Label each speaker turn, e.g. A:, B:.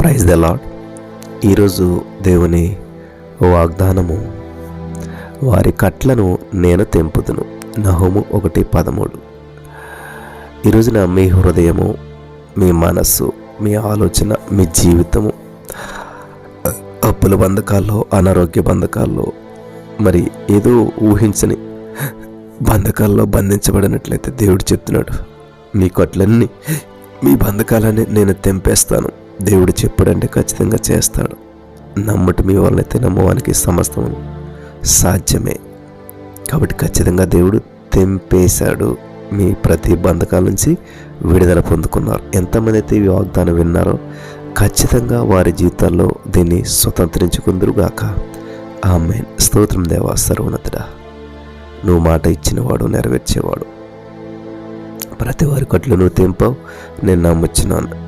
A: Praise the lord ఈరోజు దేవుని వాగ్దానము వారి కట్లను నేను తెంపుదును. నహోము ఒకటి పదమూడు. ఈరోజున మీ హృదయము మీ మనస్సు మీ ఆలోచన మీ జీవితము అప్పుల బంధకాల్లో అనారోగ్య బంధకాల్లో మరి ఏదో ఊహించని బంధకాల్లో బంధించబడినట్లయితే దేవుడు చెప్తున్నాడు మీ కొట్లన్నీ మీ బంధకాలని నేను తెంపేస్తాను. దేవుడు చెప్పాడంటే ఖచ్చితంగా చేస్తాడు. నమ్మటి మీ వలనైతే నమ్మవానికి సమస్తం సాధ్యమే. కాబట్టి ఖచ్చితంగా దేవుడు తెంపేశాడు. మీ ప్రతి బంధకాల నుంచి విడుదల పొందుకున్నారు. ఎంతమంది అయితే ఈ వాగ్దానం విన్నారో ఖచ్చితంగా వారి జీవితాల్లో దీన్ని స్వతంత్రించుకుందరుగాక ఆమె స్తోత్రం దేవా సర్వోన్నతుడా. నువ్వు మాట ఇచ్చినవాడు నెరవేర్చేవాడు. ప్రతి వారి కట్లు నువ్వు తెంపావు. నేను నమ్ముచున్నాను.